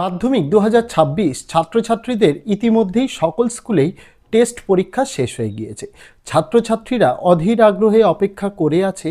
মাধ্যমিক দু হাজার ছাব্বিশ ছাত্রছাত্রীদের ইতিমধ্যেই সকল স্কুলেই টেস্ট পরীক্ষা শেষ হয়ে গিয়েছে। ছাত্রছাত্রীরা অধীর আগ্রহে অপেক্ষা করে আছে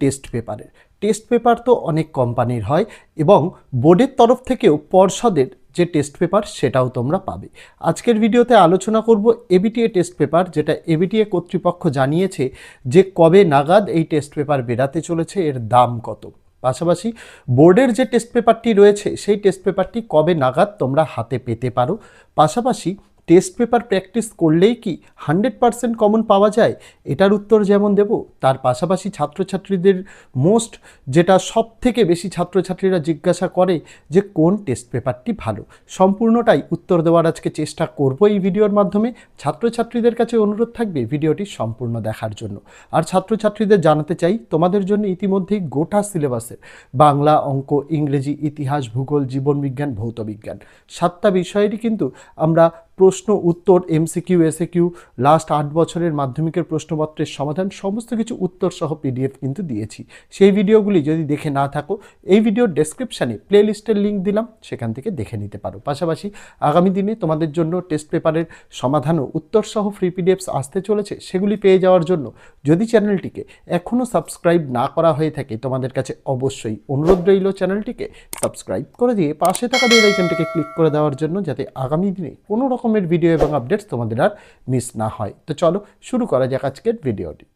টেস্ট পেপারের। টেস্ট পেপার তো অনেক কোম্পানির হয় এবং বোর্ডের তরফ থেকেও পর্ষদের যে টেস্ট পেপার সেটাও তোমরা পাবে। আজকের ভিডিওতে আলোচনা করব এবিটিএ টেস্ট পেপার, যেটা এবিটিএ কর্তৃপক্ষ জানিয়েছে যে কবে নাগাদ এই টেস্ট পেপার বেরাতে চলেছে, এর দাম কত। পাশাপাশি বোর্ডের যে টেস্ট পেপারটি রয়েছে, সেই টেস্ট পেপারটি কবে নাগাদ তোমরা হাতে পেতে পারো? পাশাপাশি টেস্ট পেপার প্র্যাকটিস করলেই কি হান্ড্রেড পারসেন্ট কমন পাওয়া যায়? এটার উত্তর যেমন দেব, তার পাশাপাশি ছাত্রছাত্রীদের মোস্ট যেটা সব থেকে বেশি ছাত্রছাত্রীরা জিজ্ঞাসা করে যে কোন টেস্ট পেপারটি ভালো? সম্পূর্ণটাই উত্তর দেওয়ার আজকে চেষ্টা করব এই ভিডিওর মাধ্যমে। ছাত্রছাত্রীদের কাছে অনুরোধ থাকবে ভিডিওটি সম্পূর্ণ দেখার জন্য। আর ছাত্রছাত্রীদের জানাতে চাই, তোমাদের জন্য ইতিমধ্যেই গোটা সিলেবাসের বাংলা, অঙ্ক, ইংরেজি, ইতিহাস, ভূগোল জীবনবিজ্ঞান ভৌতবিজ্ঞান সাতটা বিষয়েরই কিন্তু আমরা প্রশ্ন, উত্তর এমসিকিউ এসএ কিউ লাস্ট আট বছরের মাধ্যমিকের প্রশ্নপত্রের সমাধান, সমস্ত কিছু উত্তর সহ পিডিএফ কিন্তু দিয়েছি। সেই ভিডিওগুলি যদি দেখে না থাকো, এই ভিডিওর ডেসক্রিপশানে প্লে লিস্টের লিঙ্ক দিলাম, সেখান থেকে দেখে নিতে পারো। পাশাপাশি আগামী দিনে তোমাদের জন্য টেস্ট পেপারের সমাধান ও উত্তর সহ ফ্রি পিডিএফস আসতে চলেছে, সেগুলি পেয়ে যাওয়ার জন্য যদি চ্যানেলটিকে এখনও সাবস্ক্রাইব না করা হয়ে থাকে, তোমাদের কাছে অবশ্যই অনুরোধ রইল চ্যানেলটিকে সাবস্ক্রাইব করে দিয়ে পাশে থাকা বেল আইকনটিকে ক্লিক করে দেওয়ার জন্য, যাতে আগামী দিনে কোনো রকমের ভিডিও এবং আপডেটস তোমাদের আর মিস না হয়। তো চলো শুরু করা যাক আজকের ভিডিওটি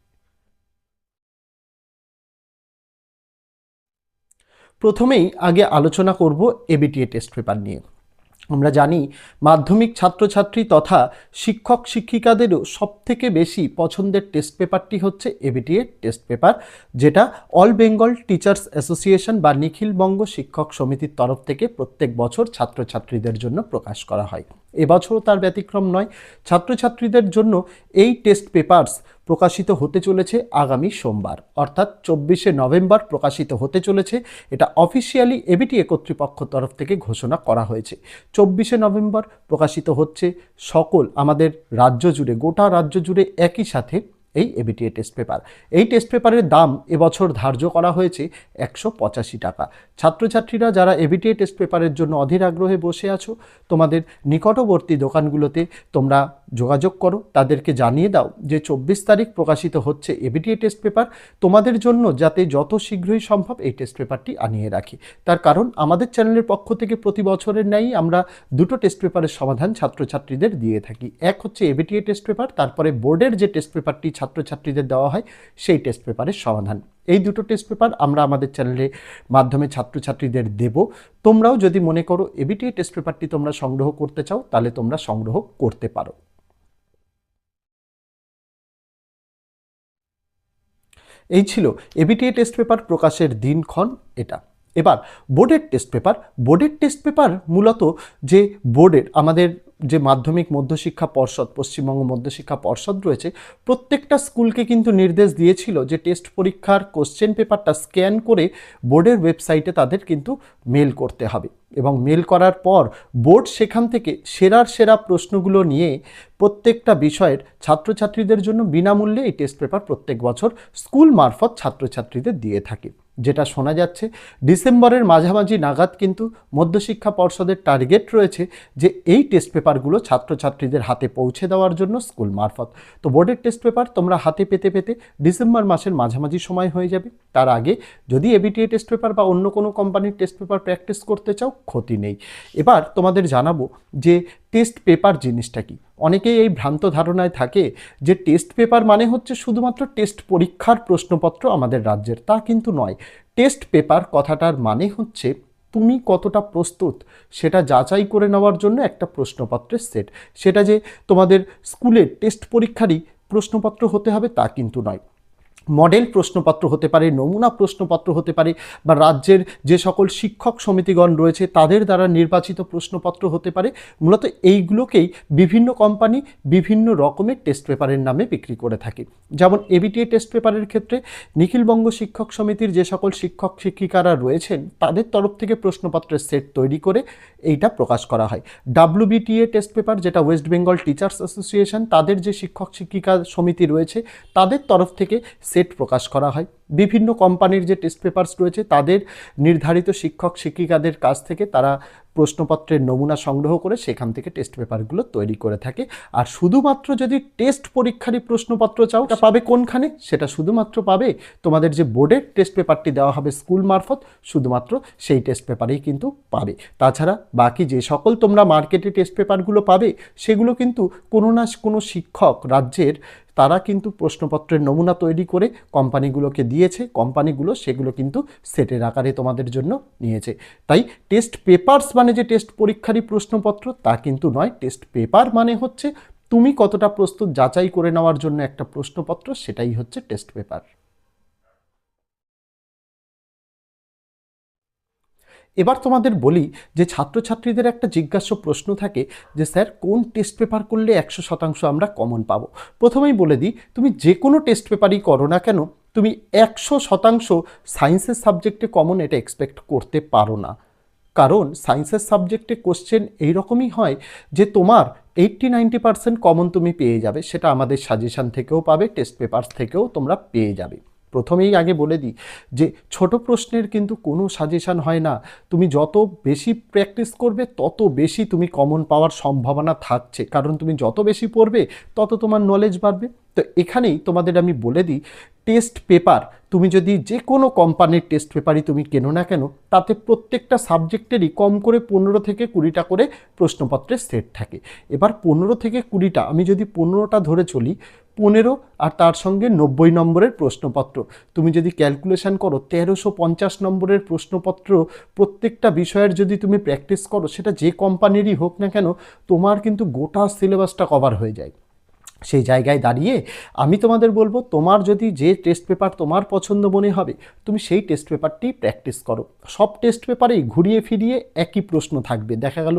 প্রথমেই আগে আলোচনা করব এবিটিএ টেস্ট পেপার নিয়ে। আমরা জানি মাধ্যমিক ছাত্রছাত্রী তথা শিক্ষক শিক্ষিকাদেরও সবথেকে বেশি পছন্দের টেস্ট পেপারটি হচ্ছে এবিটিএ টেস্ট পেপার যেটা অল বেঙ্গল টিচার্স অ্যাসোসিয়েশন বা নিখিলবঙ্গ শিক্ষক সমিতির তরফ থেকে প্রত্যেক বছর ছাত্রছাত্রীদের জন্য প্রকাশ করা হয়। এবছরও তার ব্যতিক্রম নয়। ছাত্রছাত্রীদের জন্য এই টেস্ট পেপার্স প্রকাশিত হতে চলেছে আগামী সোমবার। অর্থাৎ চব্বিশে নভেম্বর প্রকাশিত হতে চলেছে। এটা অফিসিয়ালি এবিটি কর্তৃপক্ষ তরফ থেকে ঘোষণা করা হয়েছে। চব্বিশে নভেম্বর প্রকাশিত হচ্ছে সকল আমাদের রাজ্য জুড়ে, গোটা রাজ্য জুড়ে একই সাথে এই এবিটিএ টেস্ট পেপার এই টেস্ট পেপারের দাম এবছর ধার্য করা হয়েছে একশো পঁচাশি টাকা। ছাত্রছাত্রীরা যারা এবিটিএ টেস্ট পেপারের জন্য অধীর আগ্রহে বসে আছো, তোমাদের নিকটবর্তী দোকানগুলোতে তোমরা যোগাযোগ করো, তাদেরকে জানিয়ে দাও যে চব্বিশ তারিখ প্রকাশিত হচ্ছে এবিটিএ টেস্ট পেপার। তোমাদের জন্য যাতে যত শীঘ্রই সম্ভব এই টেস্ট পেপারটি আনিয়ে রাখি। তার কারণ আমাদের চ্যানেলের পক্ষ থেকে প্রতি বছরের ন্যায় আমরা দুটো টেস্ট পেপারের সমাধান ছাত্রছাত্রীদের দিয়ে থাকি। এক হচ্ছে এবিটিএ টেস্ট পেপার, তারপরে বোর্ডের যে টেস্ট পেপারটি ছাত্রছাত্রীদের দেওয়া হয়, সেই টেস্ট পেপারের সমাধান। এই দুটো টেস্ট পেপার আমরা আমাদের চ্যানেলের মাধ্যমে ছাত্রছাত্রীদের দেব। তোমরাও যদি মনে করো এবিটিএ টেস্ট পেপারটি তোমরা সংগ্রহ করতে চাও, তাহলে তোমরা সংগ্রহ করতে পারো। এই ছিল এবিটিএ টেস্ট পেপার প্রকাশের দিনক্ষণ এটা। এবার বোর্ডের টেস্ট পেপার বোর্ডের টেস্ট পেপার মূলত যে বোর্ডের, আমাদের যে মাধ্যমিক মধ্যশিক্ষা পর্ষদ, পশ্চিমবঙ্গ মধ্যশিক্ষা পর্ষদ রয়েছে, প্রত্যেকটা স্কুলকে কিন্তু নির্দেশ দিয়েছিল যে টেস্ট পরীক্ষার কোশ্চেন পেপারটা স্ক্যান করে বোর্ডের ওয়েবসাইটে তাদের কিন্তু মেল করতে হবে। এবং মেল করার পর বোর্ড সেখান থেকে সেরার সেরা প্রশ্নগুলো নিয়ে প্রত্যেকটা বিষয়ের ছাত্রছাত্রীদের জন্য বিনামূল্যে এই টেস্ট পেপার প্রত্যেক বছর স্কুল মারফত ছাত্রছাত্রীদের দিয়ে থাকে। যেটা শোনা যাচ্ছে, ডিসেম্বরের মাঝামাঝি নাগাদ কিন্তু মধ্যশিক্ষা পর্ষদের টার্গেট রয়েছে যে এই টেস্ট পেপারগুলো ছাত্রছাত্রীদের হাতে পৌঁছে দেওয়ার জন্য স্কুল মারফত। তো বোর্ডের টেস্ট পেপার তোমরা হাতে পেতে পেতে ডিসেম্বর মাসের মাঝামাঝি সময় হয়ে যাবে। তার আগে যদি এবিটিএ টেস্ট পেপার বা অন্য কোনো কোম্পানির টেস্ট পেপার প্র্যাকটিস করতে চাও, ক্ষতি নেই। এবার তোমাদের জানাব যে টেস্ট পেপার জিনিসটা কি? অনেকেই এই ভ্রান্ত ধারণায় থাকে যে টেস্ট পেপার মানে হচ্ছে শুধুমাত্র টেস্ট পরীক্ষার প্রশ্নপত্র আমাদের রাজ্যের, তা কিন্তু নয়। টেস্ট পেপার কথাটার মানে হচ্ছে তুমি কতটা প্রস্তুত সেটা যাচাই করে নেওয়ার জন্য একটা প্রশ্নপত্রের সেট। সেটা যে তোমাদের স্কুলের টেস্ট পরীক্ষারই প্রশ্নপত্র হতে হবে তা কিন্তু নয়। মডেল প্রশ্নপত্র হতে পারে, নমুনা প্রশ্নপত্র হতে পারে, বা রাজ্যের যে সকল শিক্ষক সমিতিগণ রয়েছে তাদের দ্বারা নির্বাচিত প্রশ্নপত্র হতে পারে। মূলত এইগুলোকেই বিভিন্ন কোম্পানি বিভিন্ন রকমের টেস্ট পেপারের নামে বিক্রি করে থাকে। যেমন এবিটিএ টেস্ট পেপারের ক্ষেত্রে নিখিলবঙ্গ শিক্ষক সমিতির যে সকল শিক্ষক শিক্ষিকারা রয়েছেন তাদের তরফ থেকে প্রশ্নপত্রের সেট তৈরি করে এইটা প্রকাশ করা হয়। ডাব্লুবিটিএ টেস্ট পেপার যেটা ওয়েস্ট বেঙ্গল টিচার্স অ্যাসোসিয়েশন তাদের যে শিক্ষক শিক্ষিকা সমিতি রয়েছে তাদের তরফ থেকে সেট প্রকাশ করা হয়। বিভিন্ন কোম্পানির যে টেস্ট পেপারস রয়েছে, তাদের নির্ধারিত শিক্ষক, শিক্ষিকাদের কাছ থেকে তারা প্রশ্নপত্রের নমুনা সংগ্রহ করে সেখান থেকে টেস্ট পেপারগুলো তৈরি করে থাকে। আর শুধুমাত্র যদি টেস্ট পরীক্ষারই প্রশ্নপত্র চাও তা পাবে কোনখানে? সেটা শুধুমাত্র পাবে তোমাদের যে বোর্ডের টেস্ট পেপারটি দেওয়া হবে স্কুল মারফত, শুধুমাত্র সেই টেস্ট পেপারেই কিন্তু পাবে। তাছাড়া বাকি যে সকল তোমরা মার্কেটে টেস্ট পেপারগুলো পাবে, সেগুলো কিন্তু কোনো না কোনো শিক্ষক রাজ্যের তারা কিন্তু প্রশ্নপত্রের নমুনা তৈরি করে কোম্পানিগুলোকে দিয়েছে, কোম্পানিগুলো সেগুলো কিন্তু সেটের আকারে তোমাদের জন্য নিয়েছে। তাই টেস্ট পেপারস মানে যে টেস্ট পরীক্ষারই প্রশ্নপত্র, তা কিন্তু নয়। টেস্ট পেপার মানে হচ্ছে তুমি কতটা প্রস্তুত যাচাই করে নেওয়ার জন্য একটা প্রশ্নপত্র, সেটাই হচ্ছে টেস্ট পেপার। এবার তোমাদের বলি যে ছাত্রছাত্রীদের একটা জিজ্ঞাস্য প্রশ্ন থাকে যে, স্যার, কোন টেস্ট পেপার করলে একশো শতাংশ আমরা কমন পাবো? প্রথমেই বলে দিই, তুমি যে কোনো টেস্ট পেপারই করো না কেন, তুমি একশো শতাংশ সায়েন্সের সাবজেক্টে কমন এটা এক্সপেক্ট করতে পারো না। কারণ সায়েন্সের সাবজেক্টে কোশ্চেন এইরকমই হয় যে, তোমার এইট্টি নাইনটি পার্সেন্ট কমন তুমি পেয়ে যাবে, সেটা আমাদের সাজেশান থেকেও পাবে টেস্ট পেপারস থেকেও তোমরা পেয়ে যাবে। প্রথমেই আগে বলে দিই যে ছোট প্রশ্নের কিন্তু কোনো সাজেশান হয় না। তুমি যত বেশি প্র্যাকটিস করবে, তত বেশি তুমি কমন পাওয়ার সম্ভাবনা থাকছে। কারণ তুমি যত বেশি পড়বে, তত তোমার নলেজ বাড়বে। তো এখানেই তোমাদের আমি বলে দিই টেস্ট পেপার তুমি যদি যে কোনো কোম্পানির টেস্ট পেপারই তুমি কেনো না কেন, তাতে প্রত্যেকটা সাবজেক্টেরই কম করে পনেরো থেকে কুড়িটা করে প্রশ্নপত্রের সেট থাকে। এবার পনেরো থেকে কুড়িটা, আমি যদি পনেরোটা ধরে চলি পনেরো আর তার সঙ্গে নব্বই নম্বরের প্রশ্নপত্র। তুমি যদি ক্যালকুলেশান করো, তেরোশো পঞ্চাশ নম্বরের প্রশ্নপত্র প্রত্যেকটা বিষয়ের যদি তুমি প্র্যাকটিস করো, সেটা যে কোম্পানিরই হোক না কেন, তোমার কিন্তু গোটা সিলেবাসটা কভার হয়ে যায়। সেই জায়গায় দাঁড়িয়ে আমি তোমাদের বলব, তোমার যদি যে টেস্ট পেপার তোমার পছন্দ মনে হবে, তুমি সেই টেস্ট পেপারটি প্র্যাকটিস করো। সব টেস্ট পেপারেই ঘুরিয়ে ফিরিয়ে একই প্রশ্ন থাকবে। দেখা গেল,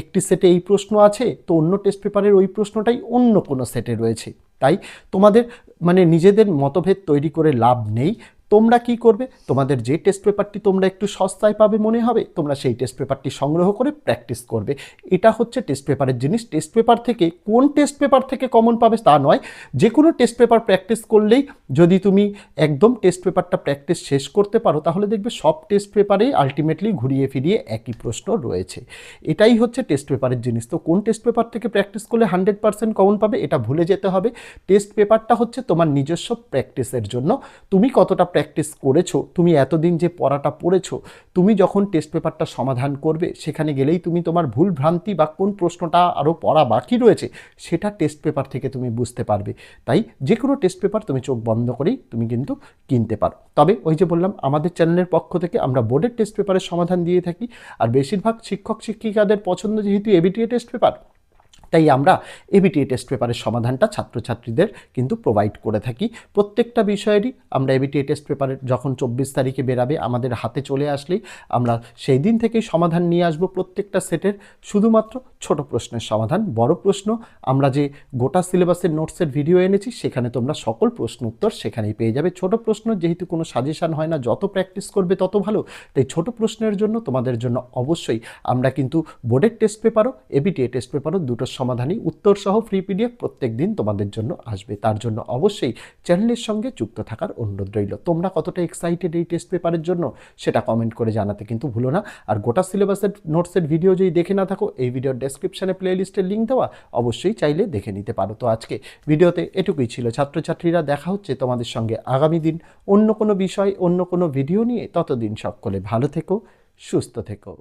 একটি সেটে এই প্রশ্ন আছে, তো অন্য টেস্ট পেপারের ওই প্রশ্নটাই অন্য কোনো সেটে রয়েছে। তাই তোমাদের মানে নিজেদের মতভেদ তৈরি করে লাভ নেই। তোমরা কি করবে? তোমাদের যে টেস্ট পেপারটি তোমরা একটু সস্তায় পাবে মনে হবে, তোমরা সেই টেস্ট পেপারটি সংগ্রহ করে প্র্যাকটিস করবে। এটা হচ্ছে টেস্ট পেপারের জিনিস। টেস্ট পেপার থেকে কোন টেস্ট পেপার থেকে কমন পাবে তা নয়। যে কোনো টেস্ট পেপার প্র্যাকটিস করলেই যদি তুমি একদম টেস্ট পেপারটা প্র্যাকটিস শেষ করতে পারো, তাহলে দেখবে সব টেস্ট পেপারেই আলটিমেটলি ঘুরিয়ে ফিরিয়ে একই প্রশ্ন রয়েছে। এটাই হচ্ছে টেস্ট পেপারের জিনিস। তো কোন টেস্ট পেপার থেকে প্র্যাকটিস করলে হান্ড্রেড পার্সেন্ট কমন পাবে, এটা ভুলে যেতে হবে। টেস্ট পেপারটা হচ্ছে তোমার নিজস্ব প্র্যাকটিসের জন্য। তুমি কতটা প্র্যাকটিস করেছ, তুমি এতদিন যে পড়াটা পড়েছো, তুমি যখন টেস্ট পেপারটা সমাধান করবে, সেখানে গেলেই তুমি তোমার ভুল ভ্রান্তি বা কোন প্রশ্নটা আরও পড়া বাকি রয়েছে, সেটা টেস্ট পেপার থেকে তুমি বুঝতে পারবে। তাই যে কোনো টেস্ট পেপার তুমি চোখ বন্ধ করেই তুমি কিন্তু কিনতে পারো। তবে ওই যে বললাম, আমাদের চ্যানেলের পক্ষ থেকে আমরা বোর্ডের টেস্ট পেপারের সমাধান দিয়ে থাকি, আর বেশিরভাগ শিক্ষক শিক্ষিকাদের পছন্দ যেহেতু এবিটিএ টেস্ট পেপার তাই আমরা এবিটিএ টেস্ট পেপারের সমাধানটা ছাত্রছাত্রীদের কিন্তু প্রোভাইড করে থাকি। প্রত্যেকটা বিষয়েরই আমরা এবিটিএ টেস্ট পেপারের যখন চব্বিশ তারিখে বেরাবে, আমাদের হাতে চলে আসলেই আমরা সেই দিন থেকেই সমাধান নিয়ে আসব প্রত্যেকটা সেটের। শুধুমাত্র ছোট প্রশ্নের সমাধান, বড় প্রশ্ন। আমরা যে গোটা সিলেবাসের নোটসের ভিডিও এনেছি, সেখানে তোমরা সকল প্রশ্ন উত্তর সেখানেই পেয়ে যাবে। ছোট প্রশ্ন, যেহেতু কোনো সাজেশান হয় না, যত প্র্যাকটিস করবে তত ভালো। তাই ছোট প্রশ্নের জন্য তোমাদের জন্য অবশ্যই আমরা কিন্তু বোর্ডের টেস্ট পেপারও এবিটিএ টেস্ট পেপারও দুটো সমাধানই উত্তর সহ ফ্রি পিডিএফ প্রত্যেক দিন তোমাদের জন্য আসবে। তার জন্য অবশ্যই চ্যানেলের সঙ্গে যুক্ত থাকার অনুরোধ রইল। তোমরা কতটা এক্সাইটেড এই টেস্ট পেপারের জন্য সেটা কমেন্ট করে জানাতে কিন্তু ভুলো না। আর গোটা সিলেবাসের নোটসের ভিডিও যদি দেখে না থাকো, এই ভিডিওর ডেসক্রিপশানে প্লেলিস্টের লিঙ্ক দেওয়া, অবশ্যই চাইলে দেখে নিতে পারো। তো আজকে ভিডিওতে এটুকুই ছিল। ছাত্রছাত্রীরা দেখা হচ্ছে তোমাদের সঙ্গে আগামী দিন অন্য কোনো বিষয়, অন্য কোনো ভিডিও নিয়ে। ততদিন সকলে ভালো থেকো, সুস্থ থেকো।